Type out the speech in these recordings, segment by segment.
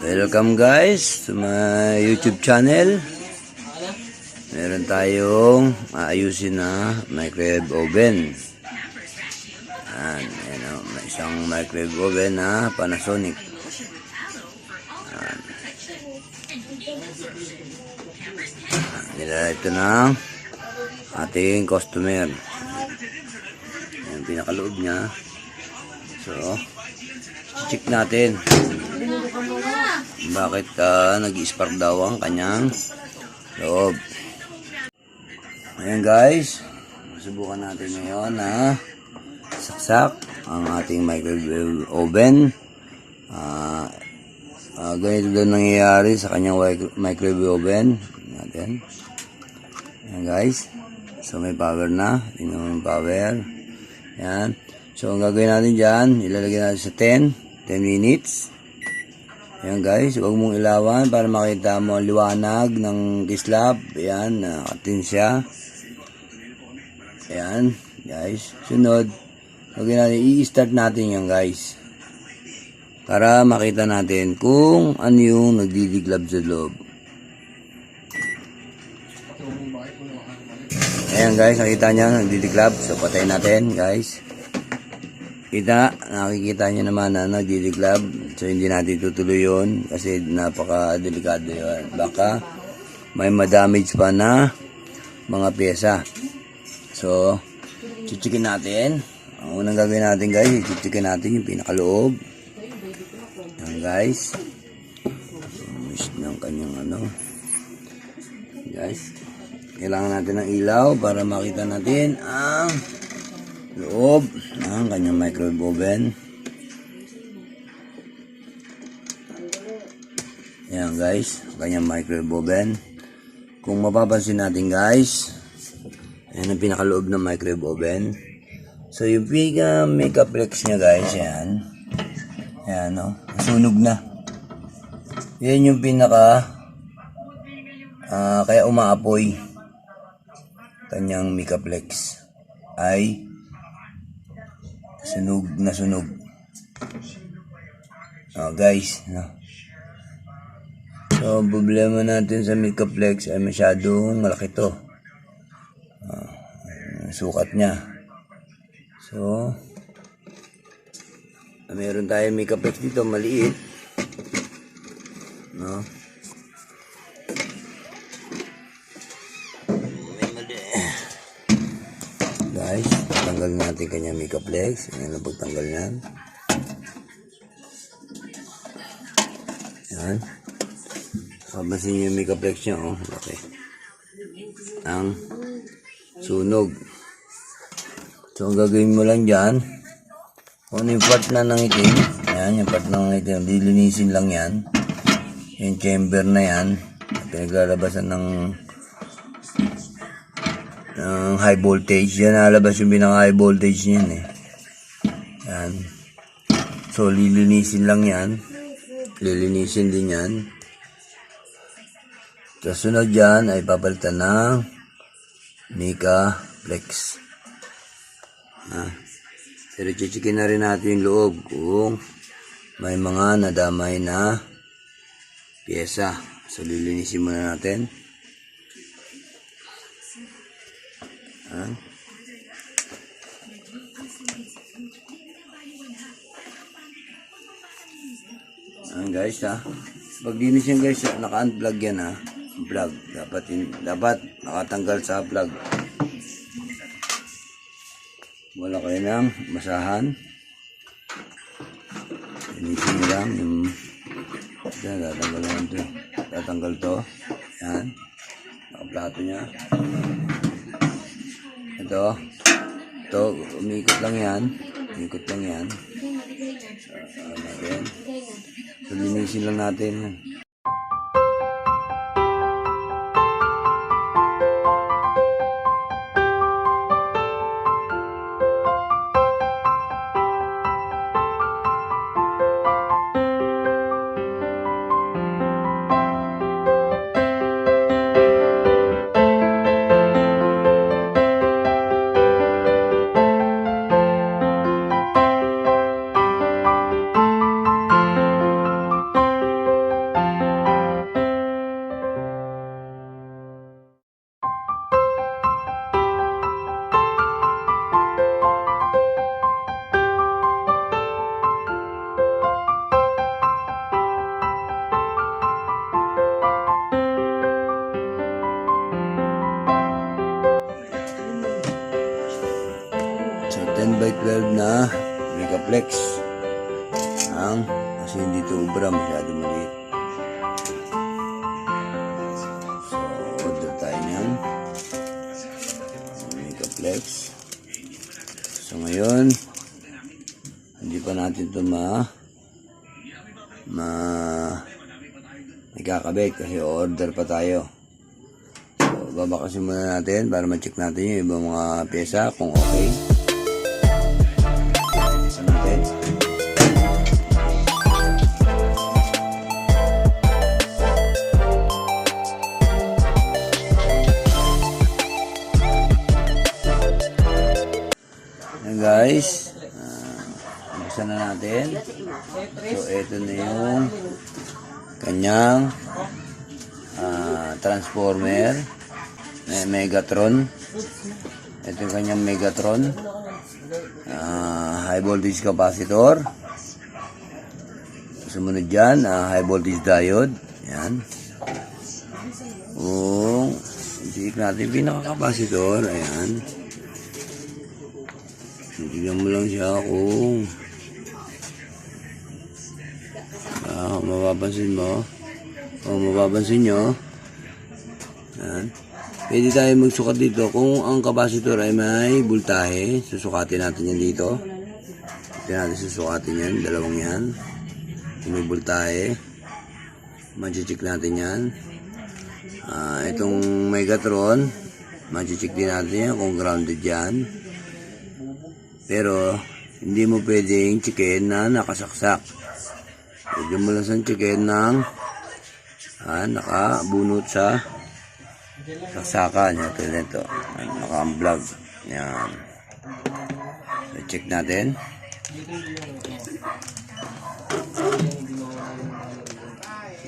Welcome guys to my YouTube channel. Meron tayong aayusin na microwave oven. Yan, yan o, may isang microwave oven na Panasonic. Yan. Nila ito ng ating customer. Yan, pinakaloob niya. So, check natin. Bakit ah, nag-spark daw ang kanyang loob. Ayan guys, subukan natin ngayon na saksak ang ating microwave oven. Ah, ah, ganito daw nangyayari sa kanyang microwave oven. Natin. Ayan guys. So may power na. Tingnan mo power. Ayan. So ang gagawin natin dyan, ilalagay natin sa 10. 10 minutes. Ayan guys, huwag mong ilawan para makita mo ang liwanag ng kislap. Ayan, nakatin siya. Ayan, guys. Sunod, gagawin natin, i-start natin yan guys. Para makita natin kung ano yung nagdidiglab sa loob. Ayan guys, nakita niya nagdidiglab. So patay natin guys. Kita, nakikita niyo naman na nagdidiglab. So, hindi natin tutuloy yun kasi napaka-delikado yun. Baka may madamage pa na mga pyesa. So, chichikin natin. Ang unang gagawin natin guys, chichikin natin yung pinakaloob. Yan guys. Miss ng kanyang ano. Guys, kailangan natin ng ilaw para makita natin ang loob ng kanyang microwave oven. Ayan guys, kanyang microwave oven. Kung mapapansin natin guys, ayan ang pinakaloob ng microwave oven. So yung pinaka makeup flex niya guys, ayan. Ayan no, sunog na. Yan yung pinaka ah, kaya umaapoy kanyang Mikaplex ay sunog na sunog. Oh, guys, no. So, problema natin sa Mikaplex ay masyadong malaki to. Ang sukat niya. So, meron tayong Mikaplex dito, maliit. No? Tanggal natin kanya makeup flex. Ayan ang pagtanggal. Yan. Papansin niyo yung makeup flex niya, oh. Okay. Ang sunog. So, ang gagawin mo lang dyan, kung ano yung part na ng itim, yan, yung part ng itim, dilinisin lang yan. Yung chamber na yan, pinaglalabasan ng ng high voltage. Yan nalabas yung binang high voltage niyan eh. Yan. So, lilinisin lang yan. Lilinisin din yan. Sa sunod yan ay papalitan ng Mika Flex. Ha? Pero chichikin na rin natin yung loob kung may mga nadamay na pyesa. So, lilinisin muna natin. Ha? Ayan guys ha. Pag dinis yan guys, naka-unplug yan ha. Plug. Dapat, in, dapat nakatanggal sa plug. Wala kayo ng masahan. Linisin nyo lang yung yan, tatanggal naman to. Tatanggal to. Yan. Nakaplato niya. Ito. Ito, umikot lang yan. Umikot lang yan. Uh, natin. So, linisin lang natin. By 12 na Megaplex. Ang, kasi hindi ito ubra, masyado maliit. So, order tayo niyan. Megaplex. So, ngayon, hindi pa natin ito ma ma ikakabit kasi order pa tayo. Babakasin muna natin para ma-check natin yung ibang mga pyesa kung okay. Yan guys, uh, umpisa na natin. So, ito na yung kanyang ah, transformer may Megatron. Ito yung kanyang Megatron. Ah, high voltage capacitor. Sumunod dyan, ah, high voltage diode. Yan. Kung i-check natin yung pinaka-capacitor, ayan. Tignan mo lang siya kung ah, mapapansin mo. O mapapansin nyo. Yan. Pwede tayo magsukat dito kung ang capacitor ay may voltahe. Susukatin natin yan dito. Ito natin susukatin yan. Dalawang yan. Kung may voltahe. Machichik natin yan. Ah, itong Megatron. Machichik din natin yan kung grounded yan. Pero, hindi mo pwedeng chicken na nakasaksak. Pwede mo lang siyang chicken ng ah, nakabunot sa saksakan. Ito, ito. Naka-unplug. Yan. So, check natin.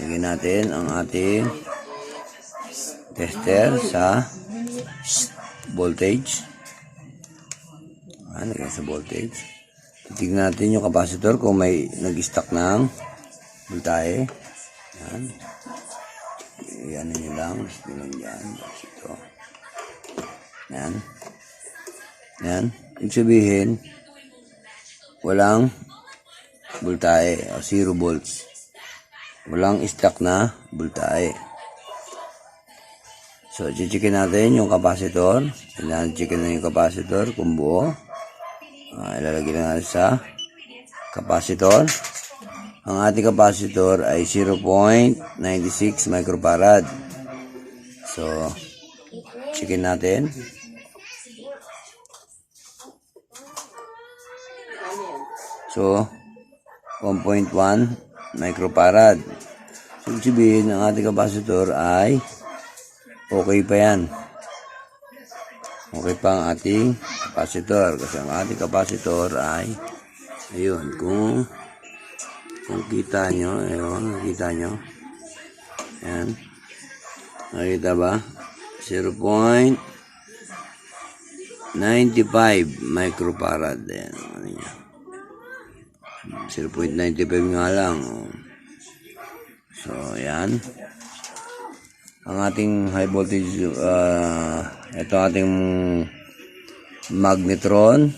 Lagyan natin ang ating tester sa voltage. Ah, lagyan sa voltage. Titignan natin yung capacitor kung may nag-stack ng voltahe. Yan. Yan nyo lang. Gusto lang yan. Tapos ito. Yan. Yan. Ibig sabihin, walang voltahe o zero volts. Walang stack na voltahe. So, chichikin natin yung capacitor. Kailangan chicken na yung capacitor kung buo. Ah, ilalagay na natin sa capacitor. Ang ating capacitor ay 0.96 microfarad. So, chicken natin. So, 1.1 microfarad. So, sabihin, ang ating capacitor ay okay pa yan. Okay pa ang ating capacitor. Kasi ang ating capacitor ay, ayun, kung, kung kita nyo, ayun, nakita nyo. Yan. Nakita ba? 0.95 microfarad. Ayan, ano niya. 0.95 nga lang. oh. So, yan. Ang ating high voltage, uh, ito ating magnetron.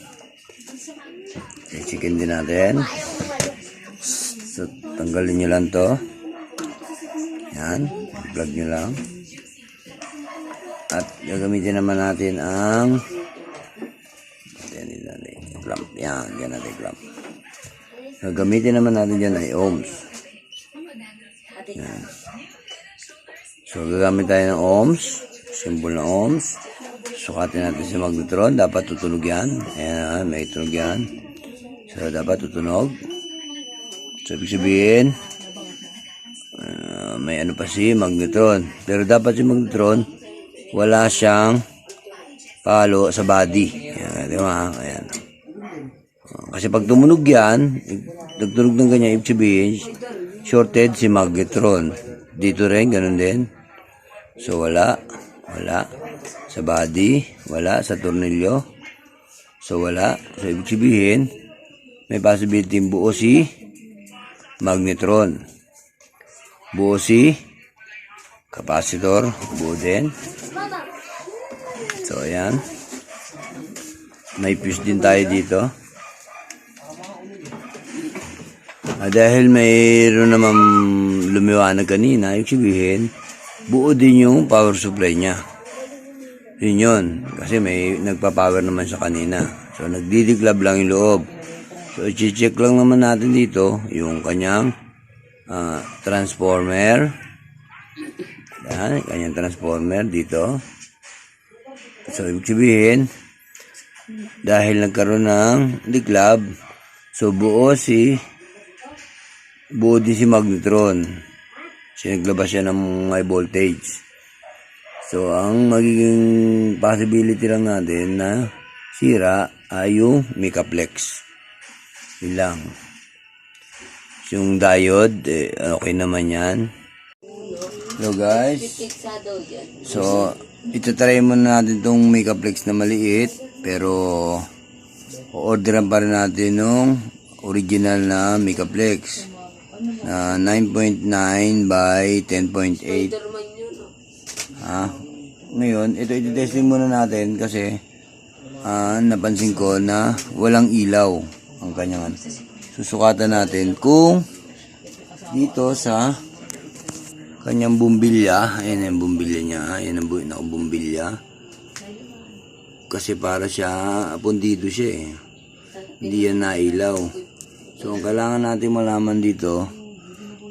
I-chicken din natin. So, tanggalin nyo lang to. Yan. Plug nyo lang. At gagamitin naman natin ang yan, natin. Clamp. Yan, yan natin clamp. Gagamitin naman natin dyan ay ohms. Yan. So, gagamit tayo ng ohms. Symbol ng ohms. Sukatin natin sa magnetron. Dapat tutunog yan. Ayan, may tunog yan. So, dapat tutunog. So, ibig sabihin, ah, may ano pa si magnetron. Pero dapat si magnetron, wala siyang palo sa body. Ayan, di ba? Ayan. Kasi pag tumunog yan, nagtunog ng ganyan, ibig sabihin, shorted si magnetron. Dito rin, ganun din. So, wala. Wala. Sa body, wala. Sa tornilyo. So, wala. So, ibig sabihin, may possibility buo si magnetron. Buo si capacitor. Buo din. So, ayan. May fuse din tayo dito. Ah, dahil mayroon naman lumiwanag kanina, ibig sabihin, buo din yung power supply niya. Yun yun. Kasi may nagpa-power naman sa kanina. So, nagdidiglab lang yung loob. So, i-check lang naman natin dito yung kanyang ah, transformer. Yan, kanyang transformer dito. So, ibig sabihin, dahil nagkaroon ng diglab, so buo si buo din si magnetron. Kasi naglabas siya ng high voltage. So, ang magiging possibility lang natin na sira ay yung Mikaplex. Yun lang. Yung diode, eh, okay naman yan. Hello guys. So, itatry muna natin itong Mikaplex na maliit. Pero, orderan pa rin natin nung original na Mikaplex. Na 9.9 by 10.8. Derman yun. oh. Ha? Ngayon, ito iti-testing muna natin kasi ah, napansin ko na walang ilaw ang kanyang. Susukatan natin kung dito sa kanyang bumbilya, ayan ang bumbilya niya, ayan ang bu- nakabumbilya. Kasi para siya, pundido siya eh. Hindi yan nailaw. So, ang kailangan natin malaman dito,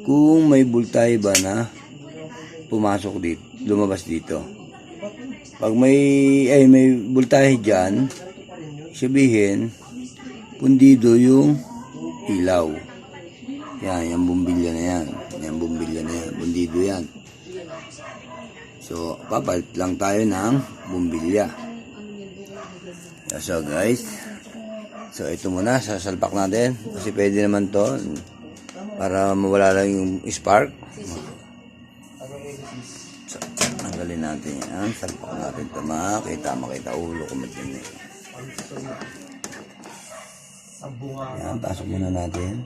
kung may bultay ba na pumasok dito, lumabas dito. Pag may, ay, may bultahe dyan, sabihin, pundido yung ilaw. Yan, yung bumbilya na yan. Yan, bumbilya na yan. Bundido yan. So, papalit lang tayo ng bumbilya. So, guys. So, ito muna. Sasalpak natin. Kasi pwede naman to para mawala lang yung spark. Natin yan. Salpak natin ito. Makita, makita ulo ko matindi. Yan, pasok muna natin.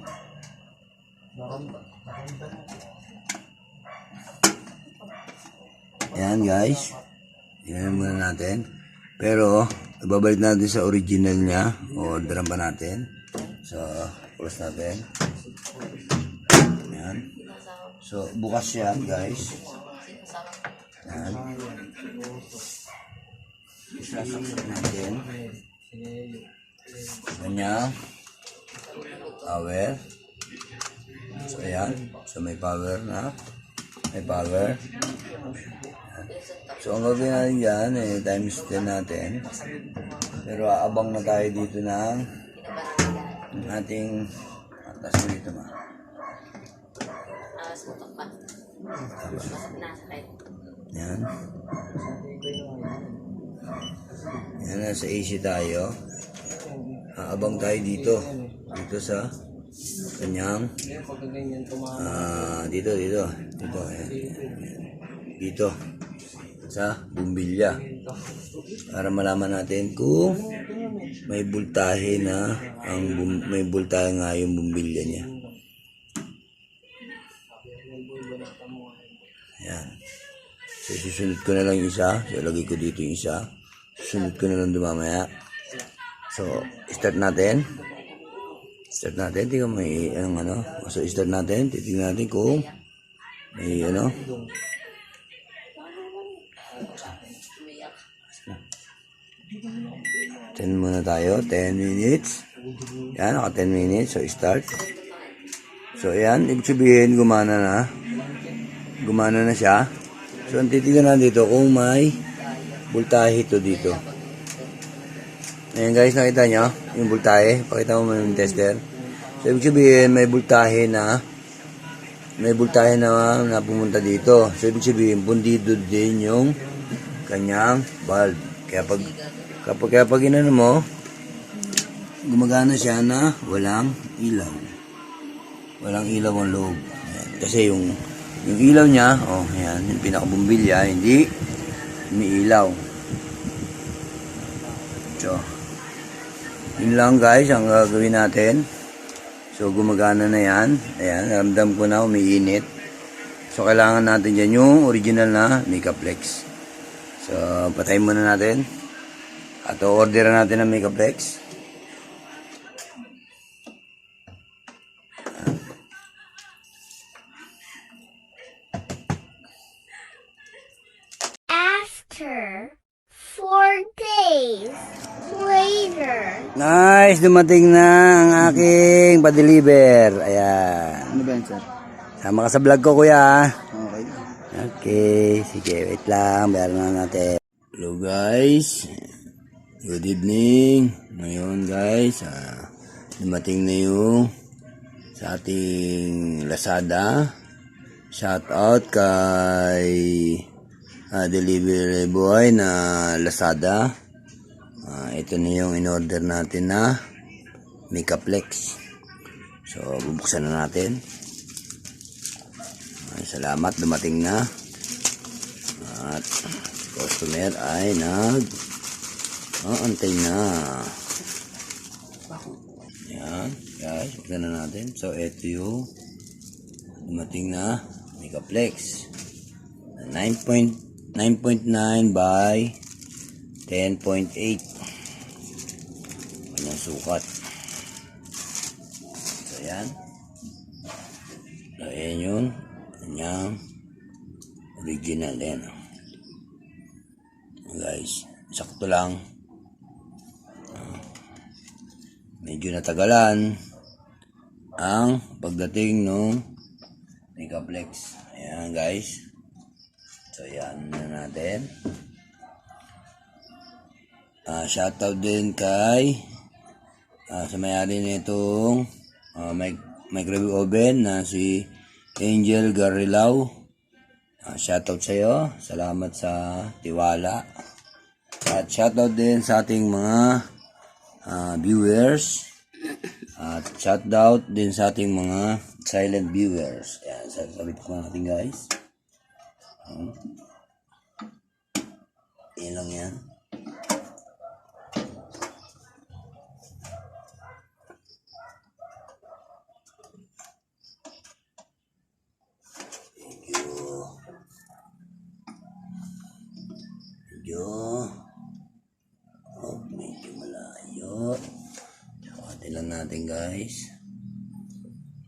Yan guys. Yan muna natin. Pero, ibabalik natin sa original niya. O, pa natin. So, close natin. Yan. So, bukas yan guys. Yan. Isasaksak natin. Ganyan. Power. So, ayan. So, may power na. May power. So, ang gagawin natin dyan, eh, times 10 natin. Pero aabang na tayo dito ng ating atas mo dito ma. Alas mo to pa. Nasa kahit. Yan. Yan, nasa AC tayo. Aabang tayo dito. Dito sa kanyang ah dito, dito. Dito, ayan. Dito. Sa bumbilya. Para malaman natin kung may bultahe na ang bum- may bultahe nga yung bumbilya niya. So, susunod ko na lang isa. So, lagay ko dito isa. Susunod ko na lang dumamaya. So, start natin. Start natin. Tingnan may anong ano. So, start natin. Titingnan natin kung may ano. Ten muna tayo. 10 minutes. Yan, naka 10 minutes. So, start. So, ayan. Ibig sabihin, gumana na. Gumana na siya. So, ang titignan dito kung may voltahe ito dito. Ayan guys, nakita nyo? Yung voltahe. Pakita mo yung tester. So, ibig sabihin, may voltahe na may voltahe na, na pumunta dito. So, ibig sabihin, pundido din yung kanyang bulb. Kaya pag, kapag, kaya pag inano mo, gumagana siya na walang ilaw. Walang ilaw ang loob. Kasi yung yung ilaw niya, oh, ayan, yung pinakabumbilya, hindi umiilaw. So, yun lang guys, ang gagawin natin. So, gumagana na yan. Ayan, ramdam ko na umiinit. So, kailangan natin dyan yung original na Mikaplex. So, patayin muna natin. At orderan natin ng Megaplex. After Nice! Dumating na ang aking pa-deliver. Ayan. Ano ba yan, sir? Sama ka sa vlog ko, kuya. Okay. Okay, sige, wait lang. Bayaran na natin. Hello guys. Good evening. Ngayon guys, ah, dumating na yung sa ating Lazada. Shout out kay ah, delivery boy na Lazada. Ah, ito na yung in-order natin na Mikaplex. So, bubuksan na natin. Ay, salamat, dumating na. At customer ay nag aantay na. Yan, guys, buksan na natin. So, ito yung dumating na Megaplex. 9.9.9 by 10.8. Sukat. So, yan. So, ayan yun. Kanyang original yan. Guys, sakto lang. Ah, medyo natagalan ang pagdating ng Megaplex. Ayan guys. So yan na natin. Ah, shoutout din kay ah, sa may-ari nitong ah, mic microwave oven na si Angel Garilao. Ah, shoutout sa iyo. Salamat sa tiwala. At shoutout din sa ating mga ah, viewers. At shoutout din sa ating mga silent viewers. Ayan, sabit ko natin guys. Hmm. Yan lang yan. Medyo. Oh, medyo malayo. Sakatin lang natin guys.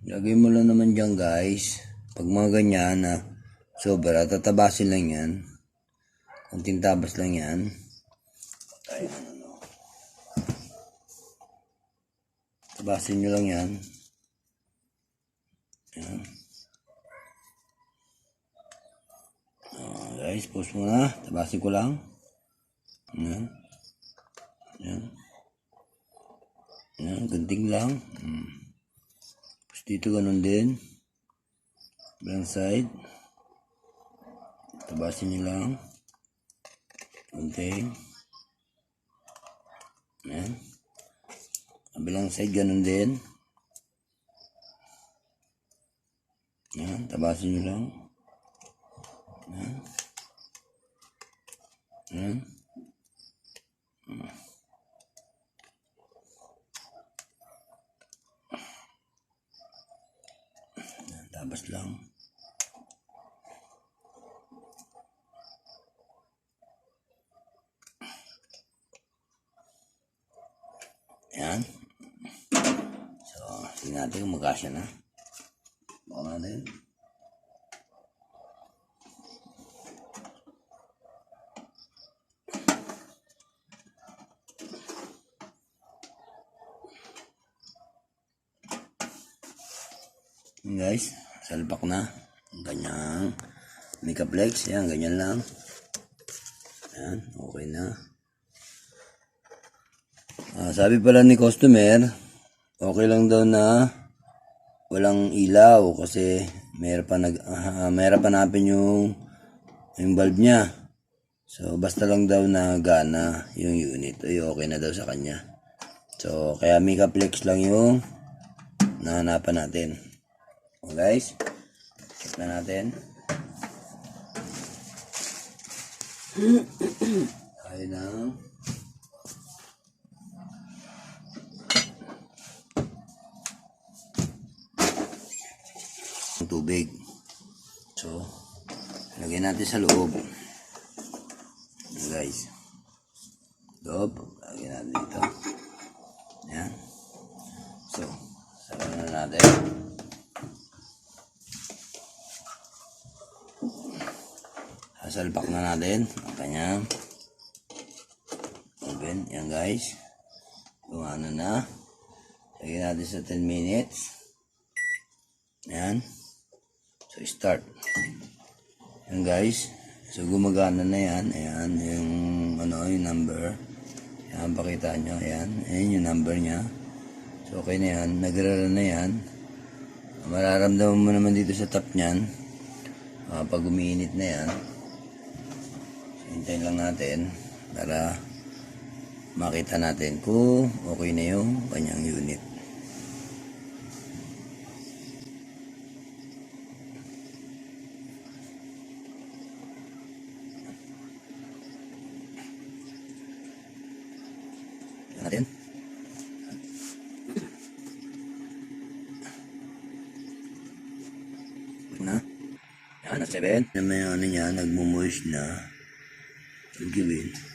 Lagay mo lang naman dyan guys. Pag mga ganyan na sobra, tatabasin lang yan. Kunting tabas lang yan. Ano. Tabasin nyo lang yan. Yan. Ah, guys, post mo na. Tabasin ko lang. Yan. Yan. Yan, ganting lang. Hmm. Tapos dito ganun din. Bilang side. Tabasin nyo lang. Kunting. Yan. Kabilang side ganun din. Yan, tabasin nyo lang. Yan. Yan. Yan, Tabas lang. Yan. So, tingnan natin kung magkasya na. Baka natin. Yan guys, salpak na. Ang kanyang Megaplex. Yan, ganyan lang. Yan, okay na. Ah, sabi pala ni customer, okay lang daw na walang ilaw kasi mayroon pa nag uh, mayroon pa hanapin yung yung bulb niya. So basta lang daw na gana yung unit, ay okay na daw sa kanya. So kaya Megaplex lang yung nahanapan natin. O guys, check na natin. Tayo ng tubig. So, lagyan natin sa loob. Guys. Loob. Lagyan natin dito. Sasalpak na natin ang kanyang oven. Yan guys. Gumana na. Lagyan natin sa 10 minutes. Yan. So, start. Yan guys. So, gumagana na yan. Ayan, yung, ano, yung number. Yan, pakita nyo. Ayan, ayan yung number niya. So, okay na yan. Nagrara na yan. Mararamdaman mo naman dito sa top niyan. ah, pag umiinit na yan. Hintayin lang natin para makita natin kung okay na yung kanyang unit. Natin. Na. Yan, na 7. Na may ano niya, nagmumoist na. Ang gawin. Mo.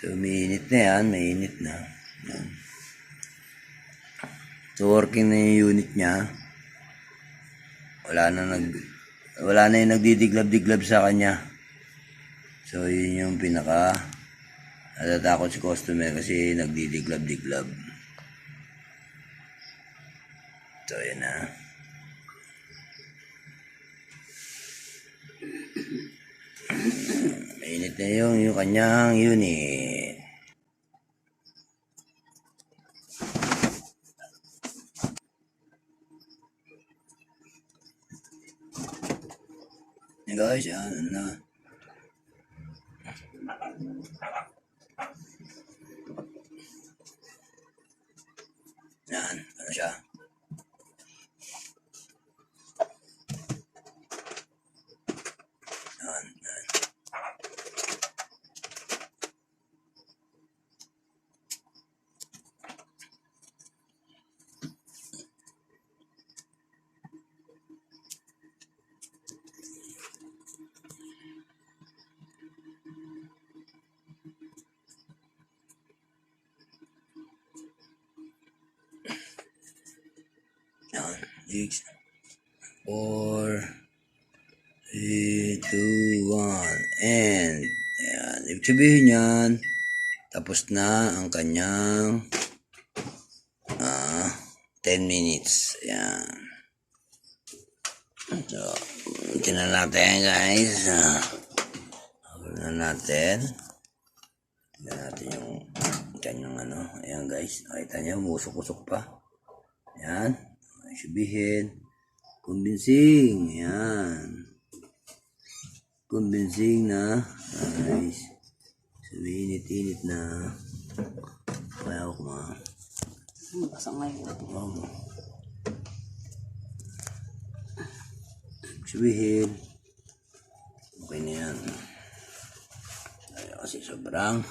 So, mainit na yan. Mainit na. Yan. So, working na yung unit niya. Wala na nag... Wala na yung nagdidiglab-diglab sa kanya. So, yun yung pinaka... Natatakot si customer kasi nagdidiglab-diglab. So, yun na. Na yung, yung kanyang unit. Yan guys, yan na. Yan, ano siya. Yan, yan. Yan. Six. Four. Three, two, one. And. Yan. Ibig sabihin yan. Tapos na ang kanyang ah 10 minutes. Yan. So, tingnan natin guys. Ah, Tingnan natin. Tingnan natin yung kanyang ano. Ayan guys. Nakita niyo, musok-usok pa. Yan. Sabihin. Convincing. Yan. Convincing na. Guys. Sabihin, init-init na. Kaya ako ma. Hmm, Basa ngayon. Um, sabihin. Okay na yan. Kasi sobrang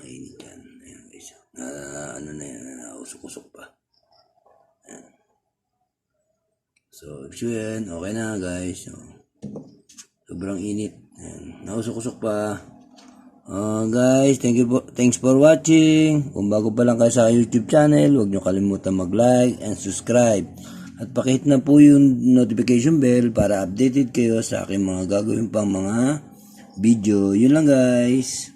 mainit yan. Ayan guys. Na, ano na yan, nausok-usok pa. So, ibig sabihin, okay na guys. So, sobrang init. Ayan. Nausok-usok pa. Ah, guys, thank you po, thanks for watching. Kung bago pa lang kayo sa YouTube channel, huwag nyo kalimutan mag-like and subscribe. At pakihit na po yung notification bell para updated kayo sa aking mga gagawin pang mga video. Yun lang guys.